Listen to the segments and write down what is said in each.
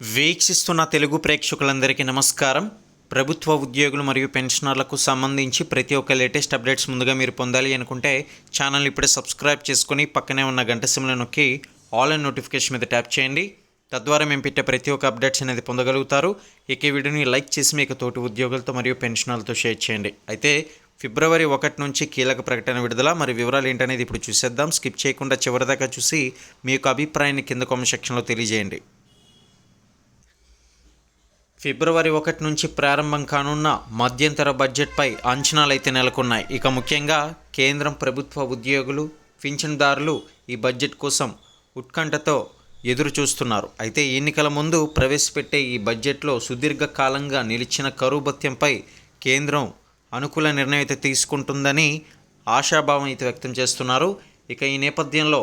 వీక్షిస్తున్న తెలుగు ప్రేక్షకులందరికీ నమస్కారం. ప్రభుత్వ ఉద్యోగులు మరియు పెన్షనర్లకు సంబంధించి ప్రతి ఒక్క లేటెస్ట్ అప్డేట్స్ ముందుగా మీరు పొందాలి అనుకుంటే ఛానల్ ఇప్పుడే సబ్స్క్రైబ్ చేసుకుని పక్కనే ఉన్న గంట సిమ్లో నొక్కి ఆల్ అండ్ నోటిఫికేషన్ మీద ట్యాప్ చేయండి. తద్వారా మేము పెట్టే ప్రతి ఒక్క అప్డేట్స్ అనేది పొందగలుగుతారు. ఇక ఈ వీడియోని లైక్ చేసి మీకు తోటి ఉద్యోగులతో మరియు పెన్షనర్లతో షేర్ చేయండి. అయితే ఫిబ్రవరి ఒకటి నుంచి కీలక ప్రకటన విడుదల. మరి వివరాలు ఏంటనేది ఇప్పుడు చూసేద్దాం. స్కిప్ చేయకుండా చివరిదాకా చూసి మీ యొక్క అభిప్రాయాన్ని కింద కామెంట్ సెక్షన్లో తెలియజేయండి. ఫిబ్రవరి ఒకటి నుంచి ప్రారంభం కానున్న మధ్యంతర బడ్జెట్పై అంచనాలైతే నెలకొన్నాయి. ఇక ముఖ్యంగా కేంద్రం ప్రభుత్వ ఉద్యోగులు పింఛన్దారులు ఈ బడ్జెట్ కోసం ఉత్కంఠతో ఎదురు చూస్తున్నారు అయితే ఎన్నికల ముందు ప్రవేశపెట్టే ఈ బడ్జెట్లో సుదీర్ఘకాలంగా నిలిచిన కరువు భత్యంపై కేంద్రం అనుకూల నిర్ణయం అయితే తీసుకుంటుందని ఆశాభావం అయితే వ్యక్తం చేస్తున్నారు. ఇక ఈ నేపథ్యంలో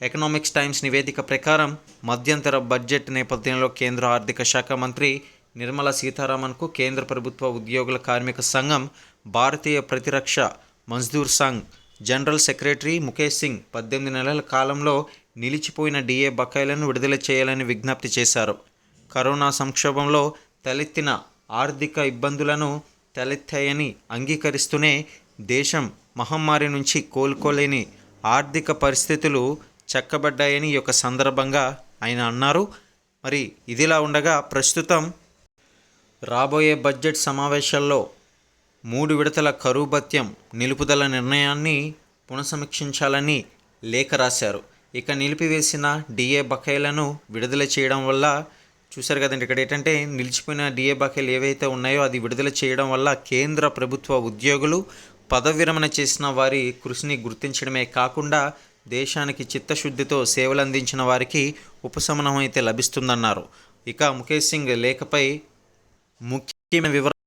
ఎకనామిక్స్ టైమ్స్ నివేదిక ప్రకారం మధ్యంతర బడ్జెట్ నేపథ్యంలో కేంద్ర ఆర్థిక శాఖ మంత్రి నిర్మలా సీతారామన్కు కేంద్ర ప్రభుత్వ ఉద్యోగుల కార్మిక సంఘం భారతీయ ప్రతిరక్ష మజ్దూర్ సంఘ్ జనరల్ సెక్రటరీ ముఖేష్ సింగ్ పద్దెనిమిది నెలల కాలంలో నిలిచిపోయిన డిఏ బకాయిలను విడుదల చేయాలని విజ్ఞప్తి చేశారు. కరోనా సంక్షోభంలో తలెత్తిన ఆర్థిక ఇబ్బందులను తలెత్తాయని అంగీకరిస్తూనే దేశం మహమ్మారి నుంచి కోలుకోలేని ఆర్థిక పరిస్థితులు చక్కబడ్డాయని ఈ యొక్క సందర్భంగా ఆయన అన్నారు. మరి ఇదిలా ఉండగా ప్రస్తుతం రాబోయే బడ్జెట్ సమావేశాల్లో మూడు విడతల కరువు భత్యం నిలుపుదల నిర్ణయాన్ని పునఃసమీక్షించాలని లేఖ రాశారు. ఇక నిలిపివేసిన డిఏ బకాయిలను విడుదల చేయడం వల్ల చూశారు కదండి ఇక్కడ ఏంటంటే నిలిచిపోయిన డిఏ బకాయిలు ఏవైతే ఉన్నాయో అది విడుదల చేయడం వల్ల కేంద్ర ప్రభుత్వ ఉద్యోగులు పదవి విరమణ చేసిన వారి కృషిని గుర్తించడమే కాకుండా దేశానికి చిత్తశుద్ధితో సేవలు అందించిన వారికి ఉపశమనం అయితే లభిస్తుందన్నారు. ఇక ముఖేష్ సింగ్ లేఖపై ముఖ్యమైన వివరాలు